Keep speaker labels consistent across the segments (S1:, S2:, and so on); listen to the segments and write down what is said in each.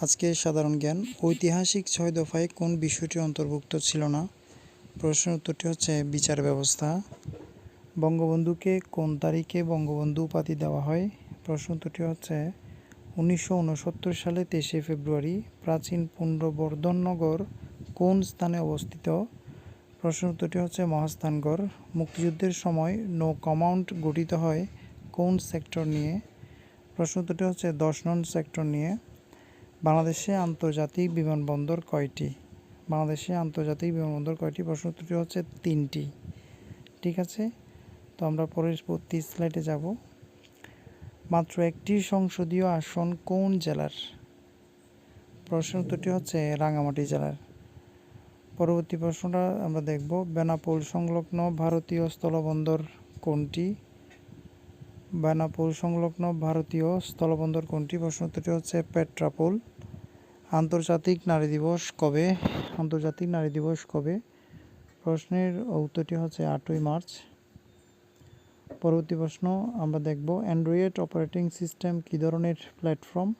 S1: আজকে সাধারণ জ্ঞান, ঐতিহাসিক ছয় দফায় কোন বিষয়টি অন্তর্ভুক্ত ছিল না? প্রশ্নের উত্তরটি হচ্ছে বিচার ব্যবস্থা। বঙ্গবন্ধুকে কোন তারিখে বঙ্গবন্ধু উপাধি দেওয়া হয়? প্রশ্ন উত্তরটি হচ্ছে উনিশশো উনসত্তর সালে তেইশে ফেব্রুয়ারি, প্রাচীন পুণ্ড্রবর্ধননগর কোন স্থানে অবস্থিত? প্রশ্ন উত্তরটি হচ্ছে মহাস্থানগড়। মুক্তিযুদ্ধের সময় নো কমাউন্ট গঠিত হয় কোন সেক্টর নিয়ে? প্রশ্ন উত্তরটি হচ্ছে দশ নং সেক্টর নিয়ে। বাংলাদেশে আন্তর্জাতিক বিমানবন্দর কয়টি? বাংলাদেশে আন্তর্জাতিক বিমানবন্দর কয়টি? প্রশ্ন উত্তরটি হচ্ছে তিনটি। ঠিক আছে? তো আমরা পরবর্তী স্লাইডে যাব। মাত্র একটি সংসদীয় আসন কোন জেলার? প্রশ্ন উত্তরটি হচ্ছে রাঙামাটি জেলার। পরবর্তী প্রশ্নটা আমরা দেখব, বেনাপোল সংলগ্ন ভারতীয় স্থলবন্দর কোনটি? বেনাপোল সংলগ্ন ভারতীয় স্থলবন্দর কোনটি? প্রশ্ন উত্তরটি হচ্ছে পেট্রাপোল। আন্তর্জাতিক নারী দিবস কবে? আন্তর্জাতিক নারী দিবস কবে? প্রশ্নের উত্তরটি হচ্ছে আটই মার্চ। পরবর্তী প্রশ্ন, আমরা দেখব অ্যান্ড্রয়েড অপারেটিং সিস্টেম কী ধরনের প্ল্যাটফর্ম?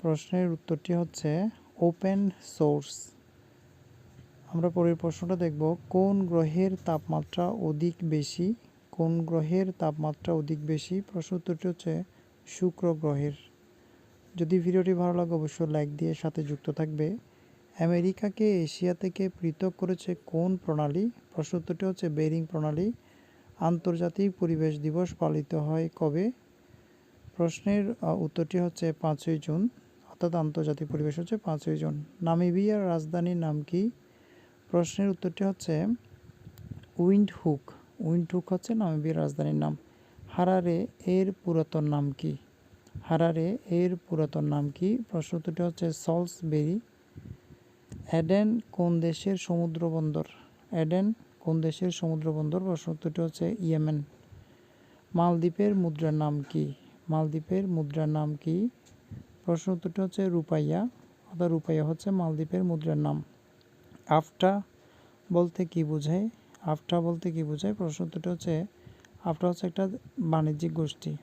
S1: প্রশ্নের উত্তরটি হচ্ছে ওপেন সোর্স। আমরা পরের প্রশ্নটা দেখব, কোন গ্রহের তাপমাত্রা অধিক বেশি? কোন গ্রহের তাপমাত্রা অধিক বেশি? প্রশ্ন উত্তরটি হচ্ছে শুক্র গ্রহের। যদি ভিডিওটি ভালো লাগে, অবশ্যই লাইক দিয়ে সাথে যুক্ত থাকবে। আমেরিকাকে এশিয়া থেকে পৃথক করেছে কোন প্রণালী? প্রশ্ন উত্তরটি হচ্ছে বেরিং প্রণালী। আন্তর্জাতিক পরিবেশ দিবস পালিত হয় কবে? প্রশ্নের উত্তরটি হচ্ছে পাঁচই জুন। অর্থাৎ আন্তর্জাতিক পরিবেশ হচ্ছে পাঁচই জুন। নামিবিয়ার রাজধানীর নাম কি? প্রশ্নের উত্তরটি হচ্ছে উইন্ড হুক উইন্ড হুক হচ্ছে নামিবিয়ার রাজধানীর নাম। হারারে এর পুরাতন নাম কি? হারারে এর পুরাতন নাম কি? প্রশ্ন উত্তরটি হচ্ছে সলসবেরি। অ্যাডেন কোন দেশের সমুদ্র বন্দর? অ্যাডেন কোন দেশের সমুদ্র বন্দর? প্রশ্ন উত্তরটি হচ্ছে ইয়েমেন। মালদ্বীপের মুদ্রার নাম কি? মালদ্বীপের মুদ্রার নাম কি? প্রশ্ন উত্তরটি হচ্ছে রূপাইয়া, অর্থাৎ রূপাইয়া হচ্ছে মালদ্বীপের মুদ্রার নাম। আফটা বলতে কি বোঝায়? আফটা বলতে কি বোঝায়? প্রশ্ন উত্তরটি হচ্ছে, আফটা হচ্ছে একটা বাণিজ্যিক গোষ্ঠী।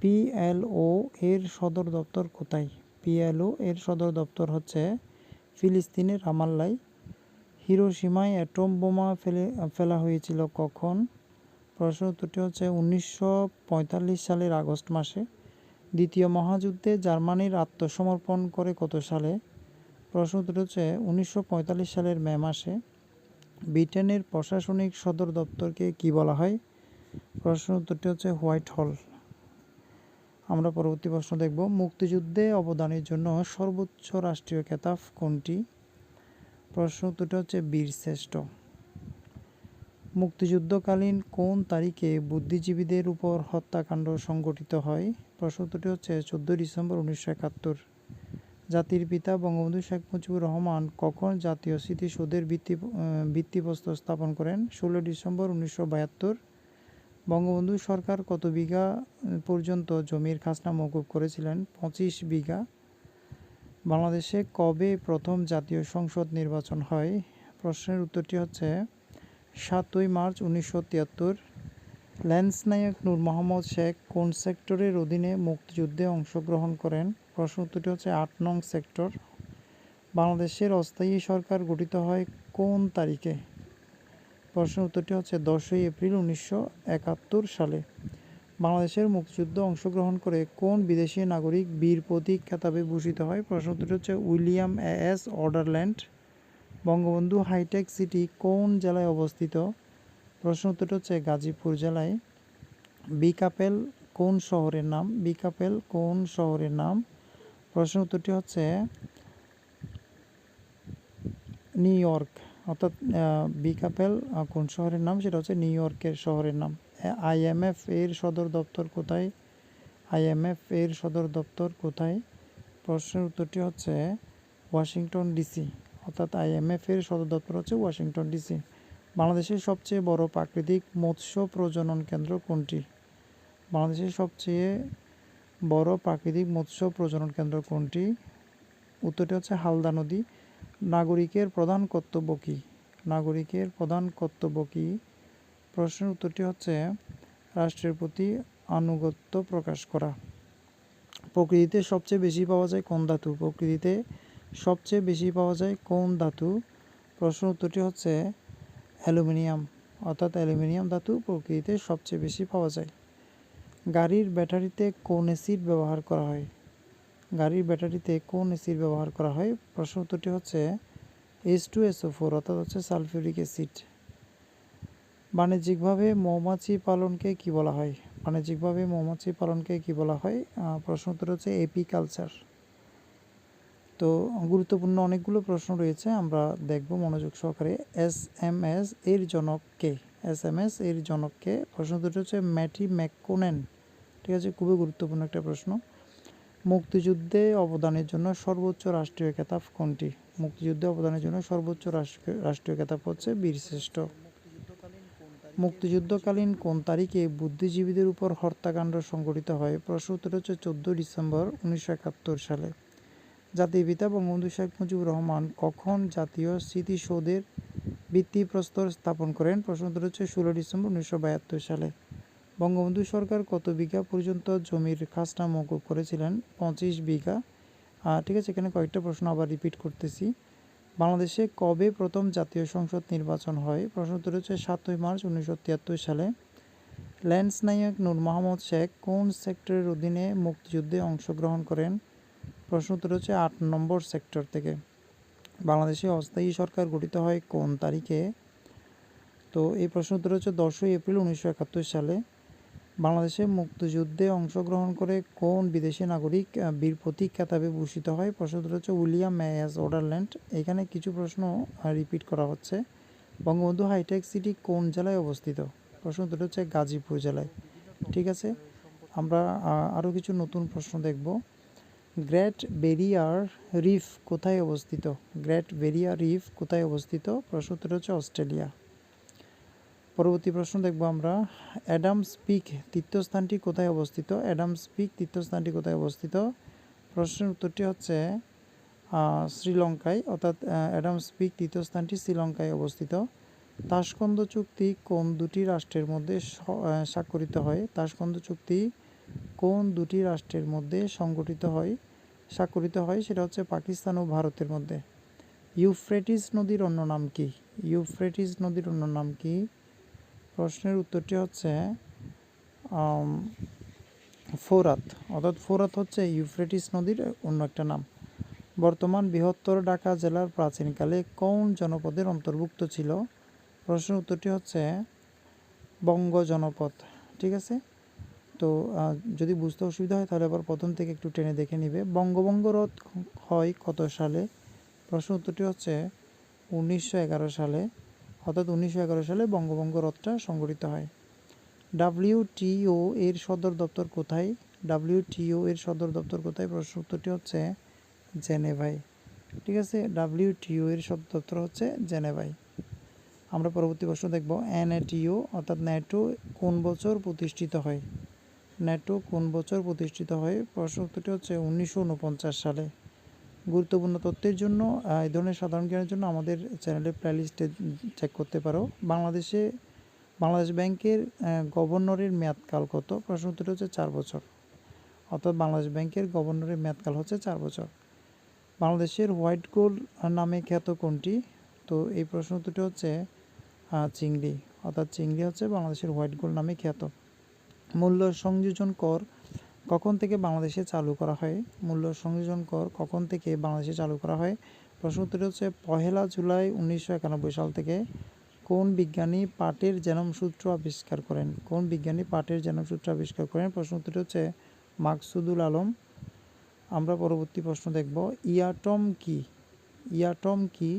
S1: পিএলও এর সদর দপ্তর কোথায়? পিএলও এর সদর দপ্তর হচ্ছে ফিলিস্তিনের রামাল্লায়। হিরোসীমায় অ্যাটম বোমা ফেলে, ফেলা হয়েছিল কখন? প্রশ্ন উত্তরটি হচ্ছে, উনিশশো পঁয়তাল্লিশ সালের আগস্ট মাসে। দ্বিতীয় মহাযুদ্ধে জার্মানির আত্মসমর্পণ করে কত সালে? প্রশ্ন উত্তরটি হচ্ছে, উনিশশো পঁয়তাল্লিশ সালের মে মাসে। ব্রিটেনের প্রশাসনিক সদর দপ্তরকে কি বলা হয়? প্রশ্ন উত্তরটি হচ্ছে হোয়াইট হল। আমরা পরবর্তী প্রশ্ন দেখব। মুক্তিযুদ্ধে অবদানের জন্য সর্বোচ্চ রাষ্ট্রীয় খেতাব কোনটি? প্রশ্ন উত্তরটি হচ্ছে বীরশ্রেষ্ঠ। মুক্তিযুদ্ধকালীন কোন তারিখে বুদ্ধিজীবীদের উপর হত্যাকাণ্ড সংঘটিত হয়? প্রশ্ন উত্তরটি হচ্ছে চোদ্দোই ডিসেম্বর উনিশশো একাত্তর। জাতির পিতা বঙ্গবন্ধু শেখ মুজিবুর রহমান কখন জাতীয় স্মৃতিসৌধের ভিত্তি ভিত্তিপ্রস্তর স্থাপন করেন? ষোলো ডিসেম্বর উনিশশো বাহাত্তর বঙ্গবন্ধু সরকার কত বিঘা পর্যন্ত জমির খাসনা মকুব করেছিলেন? পঁচিশ বিঘা। বাংলাদেশে কবে প্রথম জাতীয় সংসদ নির্বাচন হয়? প্রশ্নের উত্তরটি হচ্ছে, সাতই মার্চ উনিশশো তিয়াত্তর। ল্যান্স নায়ক নূর মোহাম্মদ শেখ কোন সেক্টরের অধীনে মুক্তিযুদ্ধে অংশগ্রহণ করেন? প্রশ্ন উত্তরটি হচ্ছে আট নং সেক্টর। বাংলাদেশের অস্থায়ী সরকার গঠিত হয় কোন তারিখে? প্রশ্ন উত্তরটি হচ্ছে দশই এপ্রিল উনিশশো একাত্তর সালে। বাংলাদেশের মুক্তিযুদ্ধ অংশগ্রহণ করে কোন বিদেশি নাগরিক বীর প্রতীক খেতাবে ভূষিত হয়? প্রশ্ন উত্তরটি হচ্ছে William S Ouderland. Bangabandhu hi-tech city কোন জেলায় অবস্থিত? প্রশ্ন উত্তরটি হচ্ছে গাজীপুর জেলায়। বিকাপেল কোন শহরের নাম? বিকাপেল কোন শহরের নাম? প্রশ্ন উত্তরটি হচ্ছে নিউ ইয়র্ক, অর্থাৎ বিকাপেল কোন শহরের নাম? সেটা হচ্ছে নিউ ইয়র্কের শহরের নাম। আইএমএফ এর সদর দপ্তর কোথায়? আইএমএফ এর সদর দপ্তর কোথায়? প্রশ্নের উত্তরটি হচ্ছে ওয়াশিংটন ডিসি, অর্থাৎ আইএমএফ এর সদর দপ্তর হচ্ছে ওয়াশিংটন ডিসি। বাংলাদেশের সবচেয়ে বড় প্রাকৃতিক মৎস্য প্রজনন কেন্দ্র কোনটি? বাংলাদেশের সবচেয়ে বড় প্রাকৃতিক মৎস্য প্রজনন কেন্দ্র কোনটি? উত্তরটি হচ্ছে হালদা নদী। নাগরিকের প্রধান কর্তব্য কী? নাগরিকের প্রধান কর্তব্য কী? প্রশ্নের উত্তরটি হচ্ছে রাষ্ট্রের প্রতি আনুগত্য প্রকাশ করা। প্রকৃতিতে সবচেয়ে বেশি পাওয়া যায় কোন ধাতু? প্রকৃতিতে সবচেয়ে বেশি পাওয়া যায় কোন ধাতু? প্রশ্ন উত্তরটি হচ্ছে অ্যালুমিনিয়াম, অর্থাৎ অ্যালুমিনিয়াম ধাতু প্রকৃতিতে সবচেয়ে বেশি পাওয়া যায়। গাড়ির ব্যাটারিতে কোন অ্যাসিড ব্যবহার করা হয়? গাড়ির ব্যাটারিতে কোন অ্যাসিড ব্যবহার করা হয়? প্রশ্ন উত্তরটি হচ্ছে এস টু এসও ফোর অর্থাৎ হচ্ছে সালফিউরিক অ্যাসিড। বাণিজ্যিকভাবে মৌমাছি পালনকে কি বলা হয়? বাণিজ্যিকভাবে মৌমাছি পালনকে কি বলা হয়? প্রশ্ন উত্তর হচ্ছে এপিকালচার। তো গুরুত্বপূর্ণ অনেকগুলো প্রশ্ন রয়েছে, আমরা দেখব মনোযোগ সহকারে। এস এম এস এর জনককে এস এম এস এর জনককে প্রশ্ন দুটো হচ্ছে ম্যাটি ম্যাকোনেন ঠিক আছে, খুবই গুরুত্বপূর্ণ একটা প্রশ্ন। মুক্তিযুদ্ধে অবদানের জন্য সর্বোচ্চ রাষ্ট্রীয় খেতাব কোনটি? মুক্তিযুদ্ধে অবদানের জন্য সর্বোচ্চ রাষ্ট্রীয় খেতাব হচ্ছে বীরশ্রেষ্ঠ। মুক্তিযুদ্ধকালীন কোন তারিখে বুদ্ধিজীবীদের উপর হত্যাকাণ্ড সংঘটিত হয়? প্রশ্ন উত্তর হচ্ছে চোদ্দ ডিসেম্বর উনিশশো একাত্তর সালে। জাতির পিতা বঙ্গবন্ধু শেখ মুজিবুর রহমান কখন জাতীয় স্মৃতিসৌধের ভিত্তিপ্রস্তর স্থাপন করেন? প্রশ্ন উত্তর হচ্ছে ষোলো ডিসেম্বর উনিশশো বাহাত্তর সালে। বঙ্গবন্ধু সরকার কত বিঘা পর্যন্ত জমির খাজনা মকুব করেছিলেন? পঁচিশ বিঘা। ঠিক আছে, এখানে কয়েকটা প্রশ্ন আবার রিপিট করতেছি। বাংলাদেশে কবে প্রথম জাতীয় সংসদ নির্বাচন হয়? প্রশ্ন উত্তর হচ্ছে সাতই মার্চ উনিশশো তিয়াত্তর সালে। ল্যান্স নায়ক নূর মোহাম্মদ শেখ কোন সেক্টরের অধীনে মুক্তিযুদ্ধে অংশগ্রহণ করেন? প্রশ্ন উত্তর হচ্ছে আট নম্বর সেক্টর থেকে। বাংলাদেশে অস্থায়ী সরকার গঠিত হয় কোন তারিখে? তো এই প্রশ্ন উত্তর হচ্ছে দশই এপ্রিল উনিশশো একাত্তর সালে। বাংলাদেশে মুক্তিযুদ্ধে অংশগ্রহণ করে কোন বিদেশি নাগরিক বীর প্রতীক খেতাবে ভূষিত হয়? প্রশ্ন হচ্ছে উইলিয়াম ম্যায়াস ওডারল্যান্ড এখানে কিছু প্রশ্ন রিপিট করা হচ্ছে। বঙ্গবন্ধু হাইটেক সিটি কোন জেলায় অবস্থিত? প্রশ্ন হচ্ছে গাজীপুর জেলায়। ঠিক আছে, আমরা আরও কিছু নতুন প্রশ্ন দেখব। গ্রেট বেরিয়ার রিফ কোথায় অবস্থিত? গ্রেট বেরিয়ার রিফ কোথায় অবস্থিত? প্রশ্ন হচ্ছে অস্ট্রেলিয়া। পরবর্তী প্রশ্ন দেখব আমরা। অ্যাডামস পিক তীর্থস্থানটি কোথায় অবস্থিত? অ্যাডামস পিক তীর্থস্থানটি কোথায় অবস্থিত? প্রশ্নের উত্তরটি হচ্ছে শ্রীলঙ্কায়, অর্থাৎ অ্যাডামস পিক তীর্থস্থানটি শ্রীলঙ্কায় অবস্থিত। তাসকন্দ চুক্তি কোন দুটি রাষ্ট্রের মধ্যে স্বাক্ষরিত হয়? তাসকন্দ চুক্তি কোন দুটি রাষ্ট্রের মধ্যে সংগঠিত হয়, স্বাক্ষরিত হয় সেটা হচ্ছে পাকিস্তান ও ভারতের মধ্যে। ইউফ্রেটিস নদীর অন্য নাম কি? ইউফ্রেটিস নদীর অন্য নাম কি? প্রশ্নের উত্তরটি হচ্ছে ফোরাত। অর্থাৎ ফোরাত হচ্ছে ইউফ্রেটিস নদীর অন্য একটা নাম। বর্তমান বৃহত্তর ঢাকা জেলার প্রাচীনকালে কোন জনপদের অন্তর্ভুক্ত ছিল? প্রশ্নের উত্তরটি হচ্ছে, বঙ্গ জনপদ। ঠিক আছে? তো যদি বুঝতে অসুবিধা হয় তাহলে আবার প্রথম থেকে একটু টেনে দেখে নিবে। বঙ্গবঙ্গ রথ হয় কত সালে? প্রশ্ন উত্তরটি হচ্ছে, উনিশশো এগারো সালে। অর্থাৎ উনিশশো এগারো সালে বঙ্গভঙ্গ রথটা সংগঠিত হয়। ডাব্লিউটিও এর সদর দপ্তর কোথায়? ডাব্লিউটিও এর সদর দপ্তর কোথায়? প্রশ্ন উত্তরটি হচ্ছে জেনেভাই ঠিক আছে? ডাব্লিউটিও এর সদর দপ্তর হচ্ছে জেনেভাই আমরা পরবর্তী প্রশ্ন দেখব। এনএটিও অর্থাৎ ন্যাটো কোন বছর প্রতিষ্ঠিত হয়? ন্যাটো কোন বছর প্রতিষ্ঠিত হয়? প্রশ্ন উত্তরটি হচ্ছে উনিশশো ঊনপঞ্চাশ সালে। গুরুত্বপূর্ণ তথ্যের জন্য এই ধরনের সাধারণ জ্ঞানের জন্য আমাদের চ্যানেলের প্লেলিস্টে চেক করতে পারো। বাংলাদেশে, বাংলাদেশ ব্যাংকের গভর্নরের মেয়াদকাল কত? প্রশ্ন উত্তরটি হচ্ছে চার বছর। অর্থাৎ বাংলাদেশ ব্যাংকের গভর্নরের মেয়াদকাল হচ্ছে চার বছর। বাংলাদেশের হোয়াইট গোল্ড নামে খ্যাত কোনটি? তো এই প্রশ্ন উত্তরটি হচ্ছে চিংড়ি। অর্থাৎ চিংড়ি হচ্ছে বাংলাদেশের হোয়াইট গোল্ড নামে খ্যাত। মূল্য সংযোজন কর কখন থেকে বাংলাদেশে চালু করা হয়, মূল্য সংযোজন কর কখন থেকে বাংলাদেশে চালু করা হয়, প্রশ্ন উত্তরটি হচ্ছে পহেলা জুলাই উনিশশো একানব্বই সাল থেকে কোন বিজ্ঞানী পাটের জেনম সূত্র আবিষ্কার করেন? কোন বিজ্ঞানী পাটের জেনম সূত্র আবিষ্কার করেন? প্রশ্ন উত্তরটি হচ্ছে মাকসুদুল আলম। আমরা পরবর্তী প্রশ্ন দেখব, ইয়াটম কি? ইয়াটম কি?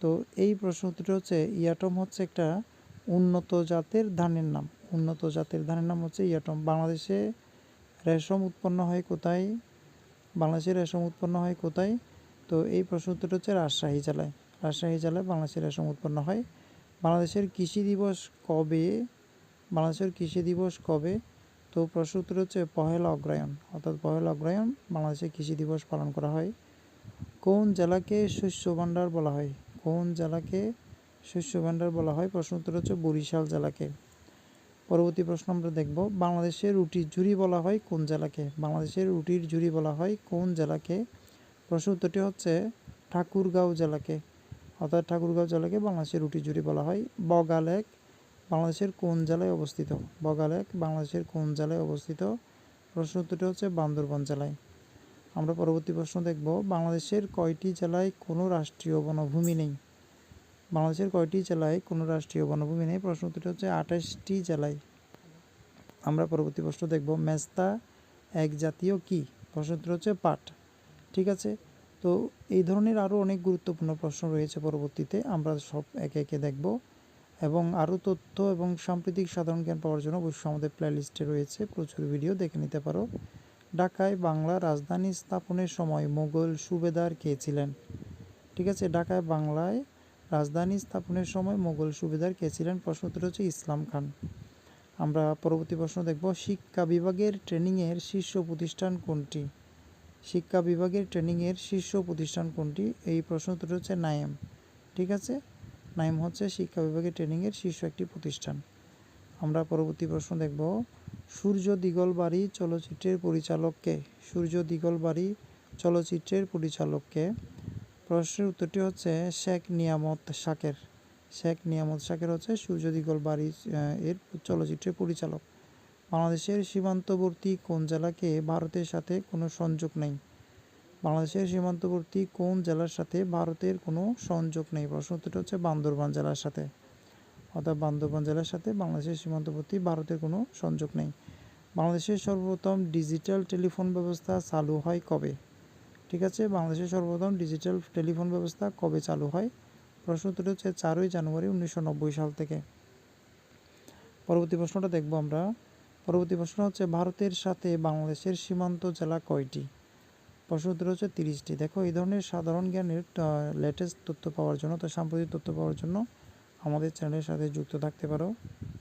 S1: তো এই প্রশ্ন উত্তরটি হচ্ছে ইয়াটম হচ্ছে একটা উন্নত জাতের ধানের নাম। উন্নত জাতের ধানের নাম হচ্ছে ইয়াটম। বাংলাদেশে রেশম উৎপন্ন হয় কোথায়? বাংলাদেশে রেশম উৎপন্ন হয় কোথায়? তো এই প্রশ্ন উত্তরটি হচ্ছে রাজশাহী জেলায়। রাজশাহী জেলায় বাংলাদেশের রেশম উৎপন্ন হয়। বাংলাদেশের কৃষি দিবস কবে? বাংলাদেশের কৃষি দিবস কবে? তো প্রশ্ন উত্তর হচ্ছে পহেলা অগ্রায়ণ অর্থাৎ পহেলা অগ্রায়ণ বাংলাদেশে কৃষি দিবস পালন করা হয়। কোন জেলাকে শস্য ভাণ্ডার বলা হয়? কোন জেলাকে শস্য ভাণ্ডার বলা হয়? প্রশ্ন উত্তর হচ্ছে বরিশাল জেলাকে। পরবর্তী প্রশ্ন আমরা দেখব বাংলাদেশের রুটির ঝুড়ি বলা হয় কোন জেলাকে? বাংলাদেশের রুটির ঝুড়ি বলা হয় কোন জেলাকে? প্রশ্ন উত্তরটি হচ্ছে ঠাকুরগাঁও জেলাকে। অর্থাৎ ঠাকুরগাঁও জেলাকে বাংলাদেশের রুটির ঝুড়ি বলা হয়। বগালেক বাংলাদেশের কোন জেলায় অবস্থিত? বগালেক বাংলাদেশের কোন জেলায় অবস্থিত? প্রশ্ন উত্তরটি হচ্ছে বান্দরবান জেলায়। আমরা পরবর্তী প্রশ্ন দেখব, বাংলাদেশের কয়টি জেলায় কোনো রাষ্ট্রীয় বনভূমি নেই? বাংলাদেশের কয়টি জেলায় কোনো রাষ্ট্রীয় বনভূমি নেই? প্রশ্ন উত্তরটি হচ্ছে আঠাশটি জেলায়। আমরা পরবর্তী প্রশ্ন দেখব, মেস্তা এক জাতীয় কি? প্রশ্ন উত্তর হচ্ছে পাট। ঠিক আছে? তো এই ধরনের আরও অনেক গুরুত্বপূর্ণ প্রশ্ন রয়েছে পরবর্তীতে, আমরা সব একে একে দেখব। এবং আরও তথ্য এবং সাম্প্রতিক সাধারণ জ্ঞান পাওয়ার জন্য অবশ্যই আমাদের প্লেলিস্টে রয়েছে, প্রচুর ভিডিও দেখে নিতে পারো। ঢাকায় বাংলা রাজধানী স্থাপনের সময় মোগল সুবেদার কে ছিলেন? ঠিক আছে? ঢাকায় বাংলায় রাজধানী স্থাপনের সময় মোগল সুবেদার কে ছিলেন? প্রশ্ন হচ্ছে ইসলাম খান। আমরা পরবর্তী প্রশ্ন দেখব, শিক্ষা বিভাগের ট্রেনিংয়ের শীর্ষ প্রতিষ্ঠান কোনটি? শিক্ষা বিভাগের ট্রেনিংয়ের শীর্ষ প্রতিষ্ঠান কোনটি? এই প্রশ্ন হচ্ছে নাইম। ঠিক আছে? নাইম হচ্ছে শিক্ষা বিভাগের ট্রেনিংয়ের শীর্ষ একটি প্রতিষ্ঠান। আমরা পরবর্তী প্রশ্ন দেখব, সূর্য দিগলবাড়ি চলচ্চিত্রের পরিচালককে সূর্য দিগলবাড়ি চলচ্চিত্রের পরিচালককে প্রশ্নের উত্তরটি হচ্ছে শেখ নিয়ামত শাকের। শেখ নিয়ামত শাকের হচ্ছে সূর্য দিগলবাড়ি আহ, এর চলচ্চিত্রের পরিচালক। বাংলাদেশের সীমান্তবর্তী কোন জেলাকে ভারতের সাথে কোনো সংযোগ নেই? বাংলাদেশের সীমান্তবর্তী কোন জেলার সাথে ভারতের কোনো সংযোগ নেই? প্রশ্ন উত্তরটি হচ্ছে বান্দরবান জেলার সাথে। অর্থাৎ বান্দরবান জেলার সাথে বাংলাদেশের সীমান্তবর্তী ভারতের কোনো সংযোগ নেই। বাংলাদেশের সর্বপ্রথম ডিজিটাল টেলিফোন ব্যবস্থা চালু হয় কবে? ঠিক আছে? বাংলাদেশের সর্বপ্রথম ডিজিটাল টেলিফোন ব্যবস্থা কবে চালু হয়? প্রশ্ন উত্তরটি হচ্ছে চারই জানুয়ারি উনিশশো নব্বই সাল থেকে। পরবর্তী প্রশ্নটা দেখব আমরা। পরবর্তী প্রশ্ন হচ্ছে, ভারতের সাথে বাংলাদেশের সীমান্ত জেলা কয়টি? প্রশ্ন উত্তর হচ্ছে তিরিশটি। দেখো, এই ধরনের সাধারণ জ্ঞানের লেটেস্ট তথ্য পাওয়ার জন্য, তো সাম্প্রতিক তথ্য পাওয়ার জন্য আমাদের চ্যানেলের সাথে যুক্ত থাকতে পারো।